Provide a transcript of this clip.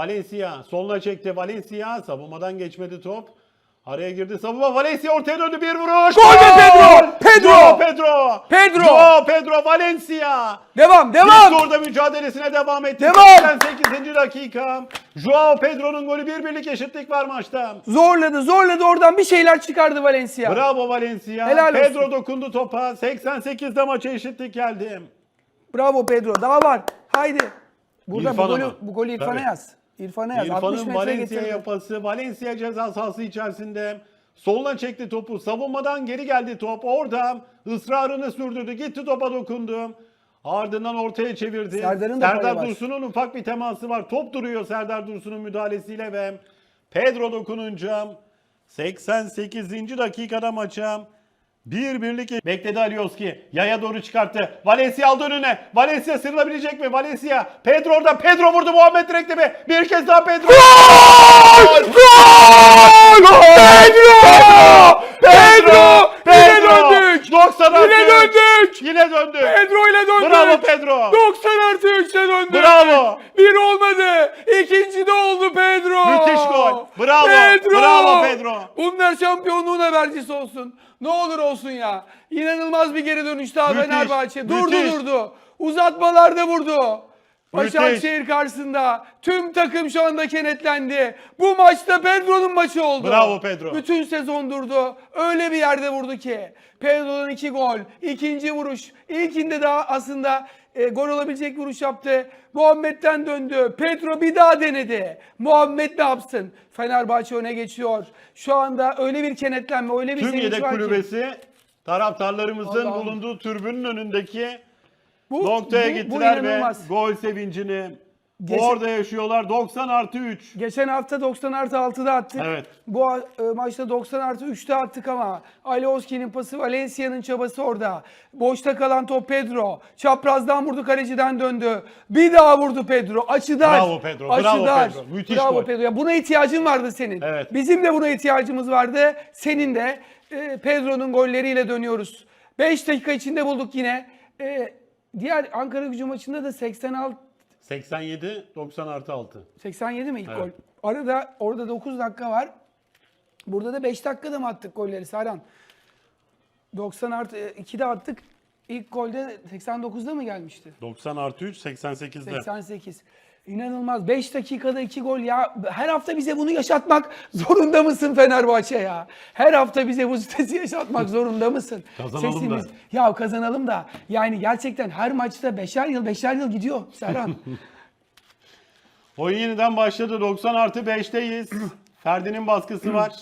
Valencia soluna çekti. Valencia savunmadan geçmedi top. Araya girdi savunma. Valencia ortaya döndü bir vuruş. Gol be Pedro! Pedro! Joao Pedro! Pedro! Joao Pedro Valencia! Devam İlk devam. orada mücadelesine devam etti. Devam! 88. dakika. Joao Pedro'nun golü bir birlik eşitlik var maçta. Zorladı zorladı oradan bir şeyler çıkardı Valencia. Bravo Valencia. Helal olsun. Pedro dokundu topa. 88'de maça eşitlik geldi. Bravo Pedro. Daha var. Haydi. Burada bu golü, bu golü İrfan'a yaz. İrfan'a yaz. 60 İrfan'ın metre Valencia getirdi. yapası. Valencia ceza sahası içerisinde. Soluna çekti topu. Savunmadan geri geldi top. Orada ısrarını sürdürdü. Gitti topa dokundu. Ardından ortaya çevirdi. Serdar'ın da payı Serdar var. Dursun'un ufak bir teması var. Top duruyor Serdar Dursun'un müdahalesiyle ve Pedro dokununca 88. dakikada maça bir birlik bekledi Alioski. Yaya doğru çıkarttı. Valencia aldı önüne. Valencia sırılabilecek mi? Valencia. Pedro orada. Pedro vurdu Muhammed direktimi. Bir kez daha Pedro. Gol! Pedro! Pedro! Yine Pedro! döndük! 90 artı Yine döndük! Yine döndü. Pedro ile döndük! Bravo Pedro. 90 artı 3'e döndük! Bravo. Bir olmadı. İkinci de oldu Pedro. Müthiş gol. Bravo. Pedro. Bravo Pedro. Bunlar şampiyonluğun habercisi olsun. Ne olur olsun ya. İnanılmaz bir geri dönüş daha Fenerbahçe. Durdu müthiş. durdu. Uzatmalarda vurdu. Başakşehir karşısında tüm takım şu anda kenetlendi. Bu maçta Pedro'nun maçı oldu. Bravo Pedro. Bütün sezon durdu. Öyle bir yerde vurdu ki. Pedro'dan iki gol. ikinci vuruş. İlkinde daha aslında e, gol olabilecek vuruş yaptı. Muhammed'den döndü. Pedro bir daha denedi. Muhammed ne yapsın? Fenerbahçe öne geçiyor. Şu anda öyle bir kenetlenme, öyle bir Tüm sevinç yedek var ki. kulübesi taraftarlarımızın Allah'ım. bulunduğu türbünün önündeki Bu, noktaya bu- bu gittiler ve inanılmaz. gol sevincini Geçen- orada yaşıyorlar. 90 artı 3. Geçen hafta 90 artı 6'da attık. Evet. Bu e, maçta 90 artı 3'te attık ama Alioski'nin pası, Valencia'nın çabası orada. Boşta kalan top Pedro. Çaprazdan vurdu, kaleciden döndü. Bir daha vurdu Pedro. Açı dar. Bravo Pedro, bravo. Pedro. Müthiş bravo gol. Pedro. Ya buna ihtiyacın vardı senin. Evet. Bizim de buna ihtiyacımız vardı. Senin de. E, Pedro'nun golleriyle dönüyoruz. 5 dakika içinde bulduk yine. E, diğer Ankara gücü maçında da 86 87 90 artı 6. 87 mi ilk Evet. gol? Arada orada 9 dakika var. Burada da 5 dakikada mı attık golleri Serhan? 90 artı 2'de attık. İlk golde 89'da mı gelmişti? 90 artı 3 88'de. 88. İnanılmaz. 5 dakikada 2 gol ya. Her hafta bize bunu yaşatmak zorunda mısın Fenerbahçe ya? Her hafta bize bu stresi yaşatmak zorunda mısın? Kazanalım da. Ya kazanalım da. Yani gerçekten her maçta beşer yıl beşer yıl gidiyor Serhan. Oyun yeniden başladı. 90 artı 5'teyiz. Ferdi'nin baskısı var.